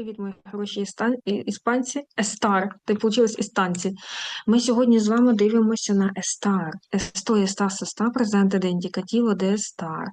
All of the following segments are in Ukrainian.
Привіт, мої хороші істан... іспанці. Естар. Так получилось істанці. Ми сьогодні з вами дивимося на естар. Есто естас еста презенте де де естар.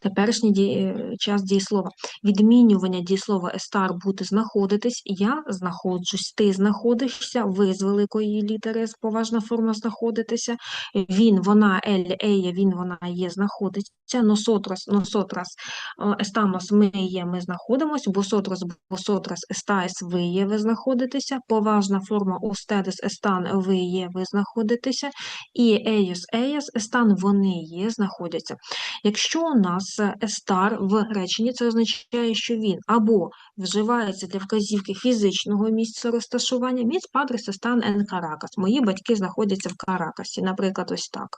Теперішній ді... час дієслова. Відмінювання дієслова естар бути знаходитись. Я знаходжусь, ти знаходишся, ви з великої літери, поважна форма знаходитися. Він, вона, ель, ея, він, вона є, знаходиться. Носотрас, носотрас, е, estamos, ми є, ми знаходимося. Vosotros, vosotras, estáis, ви є, ви знаходитеся. Поважна форма ustedes, están, ви є, ви знаходитеся. І ellos, ellas, están, вони є, знаходяться. Якщо у нас е, estar в реченні, це означає, що він або вживається для вказівки фізичного місця розташування, міц падрес están en Caracas. Мої батьки знаходяться в Каракасі, наприклад, ось так.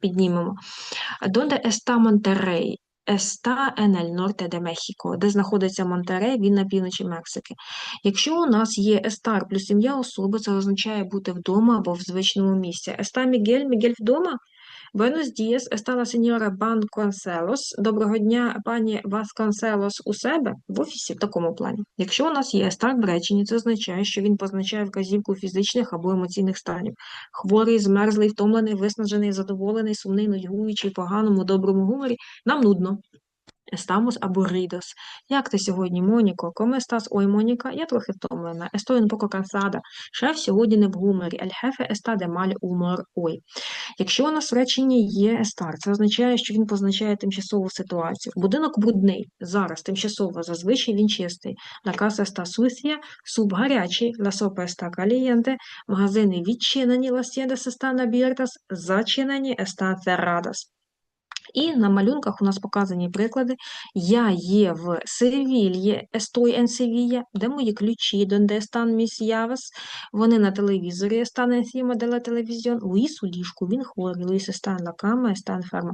Піднімемо. Está Monterrey? Está Енель Норте де Мехіко, Де знаходиться Монтере, він на півночі Мексики. Якщо у нас є Естар плюс ім'я особи, це означає бути вдома або в звичному місці. Еста Мігель, Мігель вдома? Buenos días, стала сеньора Бан Конселос. Доброго дня, пані Васконселос у себе в офісі в такому плані. Якщо у нас є старт в реченні, це означає, що він позначає вказівку фізичних або емоційних станів. Хворий, змерзлий, втомлений, виснажений, задоволений, сумний, нудьгуючий, поганому, доброму гуморі. Нам нудно. Estamos aburridos. Як ти сьогодні, Моніко? ¿Cómo estás? Ой, Моніка, я трохи втомлена. Estoy un poco cansada. Шеф сьогодні не в гуморі. El jefe está de mal humor. Ой. Якщо у нас в реченні є estar, це означає, що він позначає тимчасову ситуацію. Будинок брудний. Зараз тимчасово, зазвичай він чистий. La casa está sucia, суп гарячий, la sopa está caliente, магазини відчинені, las tiendas están abiertas, зачинені, están cerradas. І на малюнках у нас показані приклади. Я є в Севільє, estoy en Sevilla, де мої ключі, donde están mis llaves. Вони на телевізорі, encima de la televisión. Луїс у ліжку, він хворий, Луїс en la cama, está enfermo.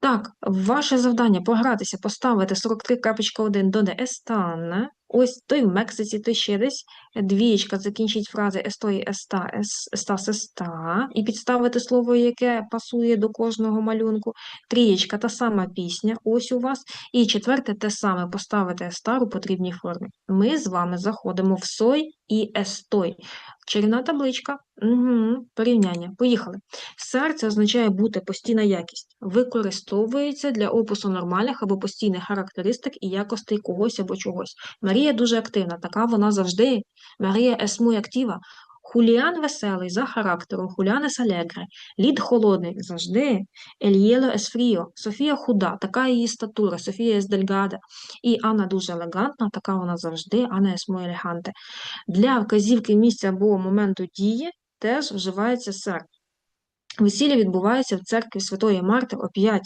Так, ваше завдання погратися, поставити 43.1 до де están. Ось той в Мексиці, той ще десь. Двієчка, закінчить фрази está, es- estás, está. І підставити слово, яке пасує до кожного малюнку. Трієчка, та сама пісня, ось у вас. І четверте, те саме, поставити estar у потрібній формі. Ми з вами заходимо в сой і естой. Чарівна табличка. Угу, порівняння. Поїхали. Сер це означає бути постійна якість. Використовується для опису нормальних або постійних характеристик і якостей когось або чогось. Марія дуже активна, така вона завжди. Марія muy activa. Хуліан веселий за характером, Хуліан es alegre. Лід холодний завжди. Hielo es. Софія худа, така її статура. Софія delgada. І Анна дуже елегантна, така вона завжди. Анна muy elegante. Для вказівки місця або моменту дії теж вживається сер. Весілля відбувається в церкві Святої Марти о 5.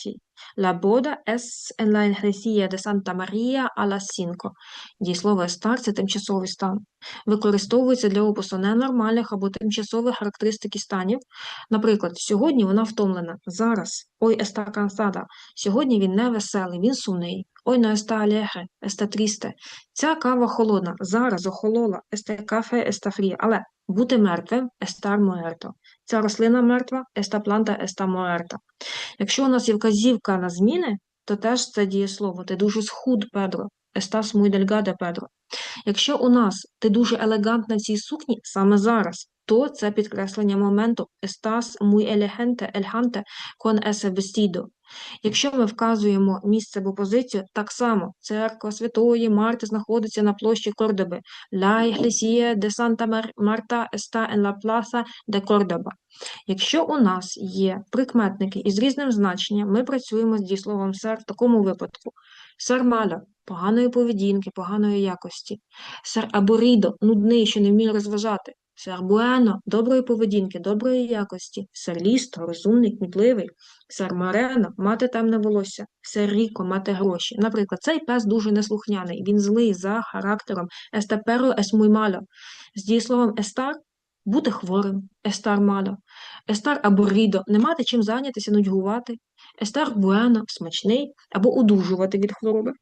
La boda es en la iglesia de Santa María a las 5. Дієслово estar – це тимчасовий стан. Використовується для опису ненормальних або тимчасових характеристик станів. Наприклад, сьогодні вона втомлена. Зараз. Ой, está cansada. Сьогодні він не веселий, він сумний. Ой, no está alegre, está triste. Ця кава холодна. Зараз охолола. Este café está frío. Але бути мертвим – estar muerto. Ця рослина мертва, еста планта, еста muerta. Якщо у нас є вказівка на зміни, то теж це дієслово. Ти дуже схуд, Педро. естас muy delgada, Педро. Якщо у нас ти дуже елегантна в цій сукні саме зараз, то це підкреслення моменту Estás muy elegante, elegante con ese vestido. Якщо ми вказуємо місце або позицію, так само церква Святої Марти знаходиться на площі Кордоби. La iglesia de Santa Mar- Marta está en la plaza de Córdoba. Якщо у нас є прикметники із різним значенням, ми працюємо з дієсловом сер в такому випадку. Сер мало поганої поведінки, поганої якості. Сер аборідо нудний, що не вміє розважати. Сер буено доброї поведінки, доброї якості. Сер лісто розумний, кмітливий. Сер Марено мати темне волосся. Сер Ріко мати гроші. Наприклад, цей пес дуже неслухняний, він злий за характером. Perro es muy malo. З дієсловом estar бути хворим, estar malo. Estar aburrido – не мати чим зайнятися, нудьгувати. Estar bueno – смачний або одужувати від хвороби.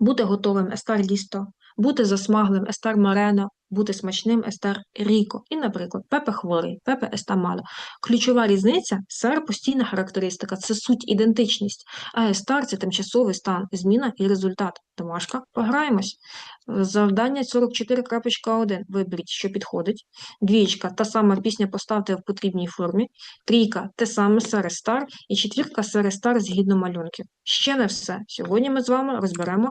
Бути готовим estar listo. Бути засмаглим estar moreno. Бути смачним естер ріко. І, наприклад, пепе хворий, пепе еста мало. Ключова різниця сер постійна характеристика, це суть ідентичність, а естар це тимчасовий стан, зміна і результат. Домашка, пограємось. Завдання 44.1. Виберіть, що підходить. Двічка, та сама пісня поставте в потрібній формі. Трійка те саме серестар. І четвірка серестар згідно малюнків. Ще не все. Сьогодні ми з вами розберемо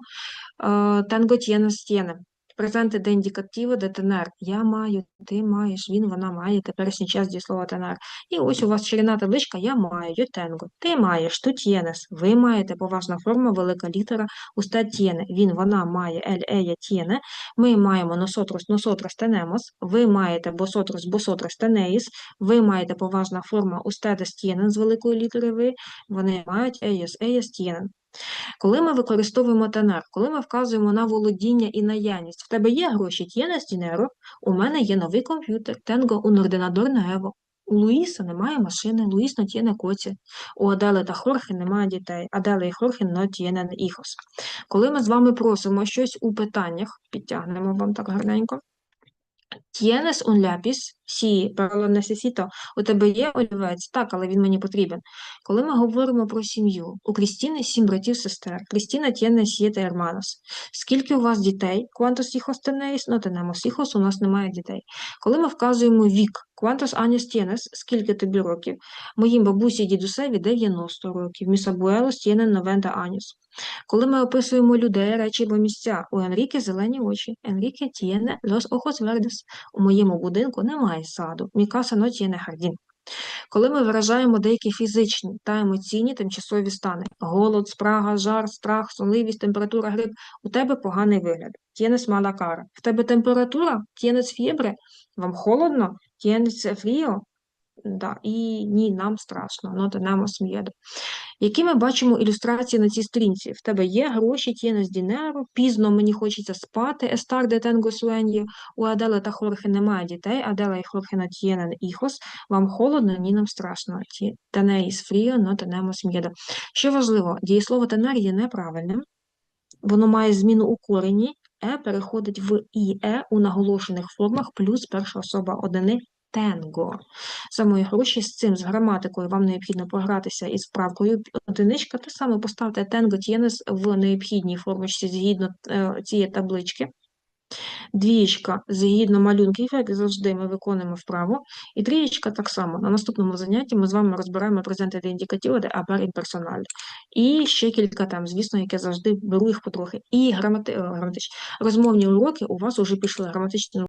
танго тєне стєне. Презенти де індикативи, де тенер. Я маю, ти маєш, він, вона має, теперішній час дієслова тенер. І ось у вас чарівна табличка я маю, yo tengo. Ти маєш, тут тєнес. Ви маєте поважна форма, велика літера, usted tiene. Він, вона має, ель, ella tiene. Ми маємо nosotros, nosotras tenemos. Ви маєте vosotros, vosotras tenéis. Ви маєте поважна форма ustedes tienen з великої літери ви. Вони мають ellos, ellas tienen. Коли ми використовуємо тенер, коли ми вказуємо на володіння і наявність, в тебе є гроші, тєнес дінеро, у мене є новий комп'ютер, Tengo un ordenador nuevo. У Луїса немає машини, Луїс не тєне коці. У Адели та Хорхе немає дітей, Адели і Хорхе не тєне іхос. Коли ми з вами просимо щось у питаннях, підтягнемо вам так гарненько. Tienes un lápiz? Lo necesito. У тебе є олівець? Так, але він мені потрібен. Коли ми говоримо про сім'ю, у Крістіни сім братів сестер. Крістіна tiene siete hermanos. Скільки у вас дітей? ¿Cuántos hijos tenéis? No tenemos hijos, у нас немає дітей. Коли ми вказуємо вік, ¿cuántos años tienes? Скільки тобі років? Моїм бабусі і дідусеві 90 років. Abuelos tienen 90 años. Коли ми описуємо людей, речі або місця, у Енріке зелені очі. Енріке tiene los ojos verdes. У моєму будинку немає саду. Мікаса но tiene jardín. Коли ми виражаємо деякі фізичні та емоційні тимчасові стани – голод, спрага, жар, страх, сонливість, температура, грип – у тебе поганий вигляд. Tienes мала кара. В тебе температура? Tienes фібри, Вам холодно? Tienes frío. Да, і ні, нам страшно, no tenemos miedo. Які ми бачимо ілюстрації на цій сторінці? В тебе є гроші, тєнес дінеро, пізно мені хочеться спати, естар де тенго суеньє, у Адели та Хорхе немає дітей, Адела і Хорхе на іхос, вам холодно, ні, нам страшно. Тенеїс фріо, но tenemos miedo. Що важливо, дієслово тенер є неправильним, воно має зміну у корені, е переходить в іе у наголошених формах плюс перша особа одини тенго. За гроші з цим, з граматикою, вам необхідно погратися із вправкою одиничка, те саме поставте тенго тєнес в необхідній формочці згідно е, цієї таблички. Двієчка згідно малюнків, як завжди, ми виконуємо вправо. І трієчка так само. На наступному занятті ми з вами розбираємо презенти де індикативи, де абер імперсональ. І ще кілька тем, звісно, яке завжди беру їх потрохи. І грамати... граматичні розмовні уроки у вас вже пішли граматичні